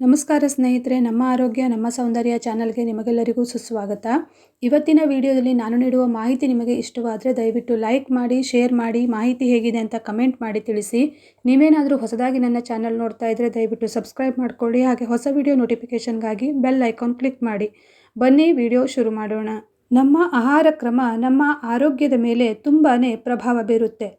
ನಮಸ್ಕಾರ ಸ್ನೇಹಿತರೆ, ನಮ್ಮ ಆರೋಗ್ಯ, ನಮ್ಮ ಸೌಂದರ್ಯ ಚಾನಲ್ಗೆ ನಿಮಗೆಲ್ಲರಿಗೂ ಸುಸ್ವಾಗತ. ಇವತ್ತಿನ ವಿಡಿಯೋದಲ್ಲಿ ನಾನು ನೀಡುವ ಮಾಹಿತಿ ನಿಮಗೆ ಇಷ್ಟವಾದರೆ ದಯವಿಟ್ಟು ಲೈಕ್ ಮಾಡಿ, ಶೇರ್ ಮಾಡಿ, ಮಾಹಿತಿ ಹೇಗಿದೆ ಅಂತ ಕಮೆಂಟ್ ಮಾಡಿ ತಿಳಿಸಿ. ನೀವೇನಾದರೂ ಹೊಸದಾಗಿ ನನ್ನ ಚಾನಲ್ ನೋಡ್ತಾ ಇದ್ದರೆ ದಯವಿಟ್ಟು ಸಬ್ಸ್ಕ್ರೈಬ್ ಮಾಡಿಕೊಳ್ಳಿ, ಹಾಗೆ ಹೊಸ ವಿಡಿಯೋ ನೋಟಿಫಿಕೇಷನ್ಗಾಗಿ ಬೆಲ್ ಐಕಾನ್ ಕ್ಲಿಕ್ ಮಾಡಿ. ಬನ್ನಿ, ವಿಡಿಯೋ ಶುರು ಮಾಡೋಣ. ನಮ್ಮ ಆಹಾರ ಕ್ರಮ ನಮ್ಮ ಆರೋಗ್ಯದ ಮೇಲೆ ತುಂಬಾ ಪ್ರಭಾವ ಬೀರುತ್ತೆ.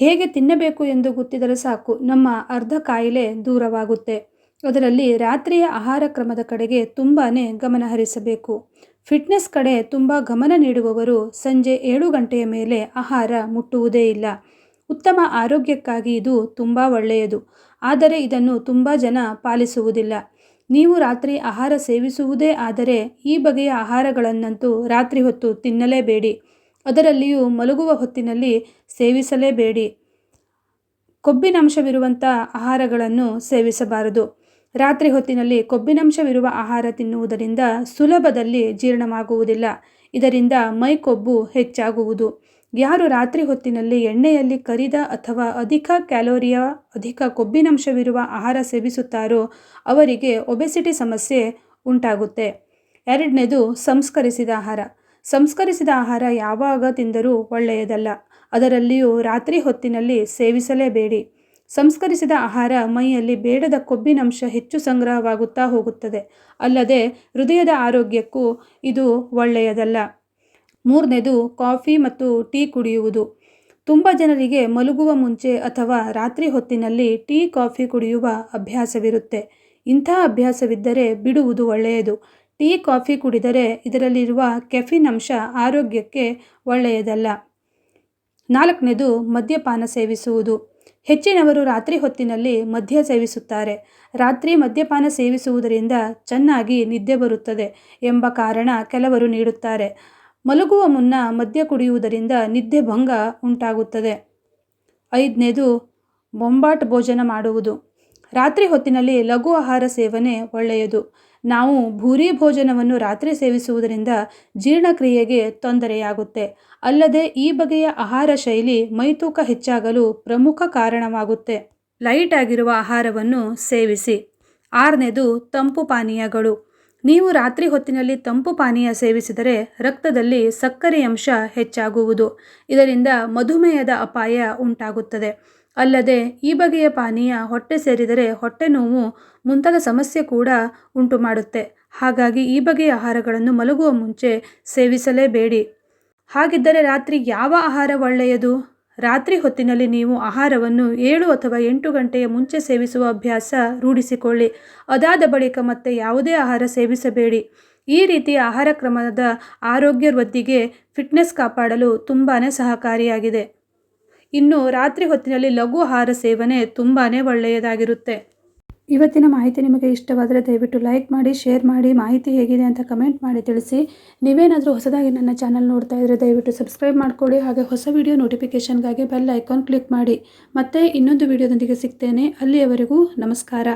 ಹೇಗೆ ತಿನ್ನಬೇಕು ಎಂದು ಗೊತ್ತಿದ್ದರೆ ಸಾಕು, ನಮ್ಮ ಅರ್ಧ ಕಾಯಿಲೆ ದೂರವಾಗುತ್ತೆ. ಅದರಲ್ಲಿ ರಾತ್ರಿಯ ಆಹಾರ ಕ್ರಮದ ಕಡೆಗೆ ತುಂಬಾ ಗಮನ ಹರಿಸಬೇಕು. ಫಿಟ್ನೆಸ್ ಕಡೆ ತುಂಬ ಗಮನ ನೀಡುವವರು ಸಂಜೆ ಏಳು ಗಂಟೆಯ ಮೇಲೆ ಆಹಾರ ಮುಟ್ಟುವುದೇ ಇಲ್ಲ. ಉತ್ತಮ ಆರೋಗ್ಯಕ್ಕಾಗಿ ಇದು ತುಂಬ ಒಳ್ಳೆಯದು. ಆದರೆ ಇದನ್ನು ತುಂಬ ಜನ ಪಾಲಿಸುವುದಿಲ್ಲ. ನೀವು ರಾತ್ರಿ ಆಹಾರ ಸೇವಿಸುವುದೇ ಆದರೆ ಈ ಬಗೆಯ ಆಹಾರಗಳನ್ನಂತೂ ರಾತ್ರಿ ಹೊತ್ತು ತಿನ್ನಲೇಬೇಡಿ. ಅದರಲ್ಲಿಯೂ ಮಲಗುವ ಹೊತ್ತಿನಲ್ಲಿ ಸೇವಿಸಲೇಬೇಡಿ. ಕೊಬ್ಬಿನಂಶವಿರುವಂಥ ಆಹಾರಗಳನ್ನು ಸೇವಿಸಬಾರದು. ರಾತ್ರಿ ಹೊತ್ತಿನಲ್ಲಿ ಕೊಬ್ಬಿನಂಶವಿರುವ ಆಹಾರ ತಿನ್ನುವುದರಿಂದ ಸುಲಭದಲ್ಲಿ ಜೀರ್ಣವಾಗುವುದಿಲ್ಲ. ಇದರಿಂದ ಮೈಕೊಬ್ಬು ಹೆಚ್ಚಾಗುವುದು. ಯಾರು ರಾತ್ರಿ ಹೊತ್ತಿನಲ್ಲಿ ಎಣ್ಣೆಯಲ್ಲಿ ಕರಿದ ಅಥವಾ ಅಧಿಕ ಕ್ಯಾಲೋರಿಯ, ಅಧಿಕ ಕೊಬ್ಬಿನಂಶವಿರುವ ಆಹಾರ ಸೇವಿಸುತ್ತಾರೋ ಅವರಿಗೆ ಒಬೆಸಿಟಿ ಸಮಸ್ಯೆ ಉಂಟಾಗುತ್ತೆ. ಎರಡನೇದು ಸಂಸ್ಕರಿಸಿದ ಆಹಾರ. ಸಂಸ್ಕರಿಸಿದ ಆಹಾರ ಯಾವಾಗ ತಿಂದರೂ ಒಳ್ಳೆಯದಲ್ಲ. ಅದರಲ್ಲಿಯೂ ರಾತ್ರಿ ಹೊತ್ತಿನಲ್ಲಿ ಸೇವಿಸಲೇಬೇಡಿ. ಸಂಸ್ಕರಿಸಿದ ಆಹಾರ ಮೈಯಲ್ಲಿ ಬೇಡದ ಕೊಬ್ಬಿನಂಶ ಹೆಚ್ಚು ಸಂಗ್ರಹವಾಗುತ್ತಾ ಹೋಗುತ್ತದೆ. ಅಲ್ಲದೆ ಹೃದಯದ ಆರೋಗ್ಯಕ್ಕೂ ಇದು ಒಳ್ಳೆಯದಲ್ಲ. ಮೂರನೇದು, ಕಾಫಿ ಮತ್ತು ಟೀ ಕುಡಿಯುವುದು. ತುಂಬ ಜನರಿಗೆ ಮಲಗುವ ಮುಂಚೆ ಅಥವಾ ರಾತ್ರಿ ಹೊತ್ತಿನಲ್ಲಿ ಟೀ, ಕಾಫಿ ಕುಡಿಯುವ ಅಭ್ಯಾಸವಿರುತ್ತೆ. ಇಂಥ ಅಭ್ಯಾಸವಿದ್ದರೆ ಬಿಡುವುದು ಒಳ್ಳೆಯದು. ಟೀ, ಕಾಫಿ ಕುಡಿದರೆ ಇದರಲ್ಲಿರುವ ಕೆಫಿನ್ ಅಂಶ ಆರೋಗ್ಯಕ್ಕೆ ಒಳ್ಳೆಯದಲ್ಲ. ನಾಲ್ಕನೇದು, ಮದ್ಯಪಾನ ಸೇವಿಸುವುದು. ಹೆಚ್ಚಿನವರು ರಾತ್ರಿ ಹೊತ್ತಿನಲ್ಲಿ ಮದ್ಯ ಸೇವಿಸುತ್ತಾರೆ. ರಾತ್ರಿ ಮದ್ಯಪಾನ ಸೇವಿಸುವುದರಿಂದ ಚೆನ್ನಾಗಿ ನಿದ್ದೆ ಬರುತ್ತದೆ ಎಂಬ ಕಾರಣ ಕೆಲವರು ನೀಡುತ್ತಾರೆ. ಮಲಗುವ ಮುನ್ನ ಮದ್ಯ ಕುಡಿಯುವುದರಿಂದ ನಿದ್ದೆ ಭಂಗ ಉಂಟಾಗುತ್ತದೆ. ಐದನೇದು, ಬೊಂಬಾಟ್ ಭೋಜನ ಮಾಡುವುದು. ರಾತ್ರಿ ಹೊತ್ತಿನಲ್ಲಿ ಲಘು ಆಹಾರ ಸೇವನೆ ಒಳ್ಳೆಯದು. ನಾವು ಭೂರಿ ಭೋಜನವನ್ನು ರಾತ್ರಿ ಸೇವಿಸುವುದರಿಂದ ಜೀರ್ಣಕ್ರಿಯೆಗೆ ತೊಂದರೆಯಾಗುತ್ತೆ. ಅಲ್ಲದೆ ಈ ಬಗೆಯ ಆಹಾರ ಶೈಲಿ ಮೈತೂಕ ಹೆಚ್ಚಾಗಲು ಪ್ರಮುಖ ಕಾರಣವಾಗುತ್ತೆ. ಲೈಟ್ ಆಗಿರುವ ಆಹಾರವನ್ನು ಸೇವಿಸಿ. ಆರನೇದು ತಂಪು ಪಾನೀಯಗಳು. ನೀವು ರಾತ್ರಿ ಹೊತ್ತಿನಲ್ಲಿ ತಂಪು ಪಾನೀಯ ಸೇವಿಸಿದರೆ ರಕ್ತದಲ್ಲಿ ಸಕ್ಕರೆ ಅಂಶ ಹೆಚ್ಚಾಗುವುದು. ಇದರಿಂದ ಮಧುಮೇಹದ ಅಪಾಯ ಉಂಟಾಗುತ್ತದೆ. ಅಲ್ಲದೆ ಈ ಬಗೆಯ ಪಾನೀಯ ಹೊಟ್ಟೆ ಸೇರಿದರೆ ಹೊಟ್ಟೆ ನೋವು ಮುಂತಾದ ಸಮಸ್ಯೆ ಕೂಡ ಉಂಟು ಮಾಡುತ್ತೆ. ಹಾಗಾಗಿ ಈ ಬಗೆಯ ಆಹಾರಗಳನ್ನು ಮಲಗುವ ಮುಂಚೆ ಸೇವಿಸಲೇಬೇಡಿ. ಹಾಗಿದ್ದರೆ ರಾತ್ರಿ ಯಾವ ಆಹಾರ ಒಳ್ಳೆಯದು? ರಾತ್ರಿ ಹೊತ್ತಿನಲ್ಲಿ ನೀವು ಆಹಾರವನ್ನು ಏಳು ಅಥವಾ ಎಂಟು ಗಂಟೆಯ ಮುಂಚೆ ಸೇವಿಸುವ ಅಭ್ಯಾಸ ರೂಢಿಸಿಕೊಳ್ಳಿ. ಅದಾದ ಬಳಿಕ ಮತ್ತೆ ಯಾವುದೇ ಆಹಾರ ಸೇವಿಸಬೇಡಿ. ಈ ರೀತಿಯ ಆಹಾರ ಕ್ರಮದ ಆರೋಗ್ಯ ವೃದ್ಧಿಗೆ ಫಿಟ್ನೆಸ್ ಕಾಪಾಡಲು ತುಂಬಾ ಸಹಕಾರಿಯಾಗಿದೆ. ಇನ್ನು ರಾತ್ರಿ ಹೊತ್ತಿನಲ್ಲಿ ಲಘು ಆಹಾರ ಸೇವನೆ ತುಂಬಾ ಒಳ್ಳೆಯದಾಗಿರುತ್ತೆ. ಇವತ್ತಿನ ಮಾಹಿತಿ ನಿಮಗೆ ಇಷ್ಟವಾದರೆ ದಯವಿಟ್ಟು ಲೈಕ್ ಮಾಡಿ, ಶೇರ್ ಮಾಡಿ, ಮಾಹಿತಿ ಹೇಗಿದೆ ಅಂತ ಕಮೆಂಟ್ ಮಾಡಿ ತಿಳಿಸಿ. ನೀವೇನಾದರೂ ಹೊಸದಾಗಿ ನನ್ನ ಚಾನಲ್ ನೋಡ್ತಾ ಇದ್ದರೆ ದಯವಿಟ್ಟು ಸಬ್ಸ್ಕ್ರೈಬ್ ಮಾಡ್ಕೊಳ್ಳಿ ಹಾಗೆ ಹೊಸ ವಿಡಿಯೋ ನೋಟಿಫಿಕೇಷನ್ಗಾಗಿ ಬೆಲ್ ಐಕಾನ್ ಕ್ಲಿಕ್ ಮಾಡಿ. ಮತ್ತೆ ಇನ್ನೊಂದು ವಿಡಿಯೋದೊಂದಿಗೆ ಸಿಗ್ತೇನೆ. ಅಲ್ಲಿಯವರೆಗೂ ನಮಸ್ಕಾರ.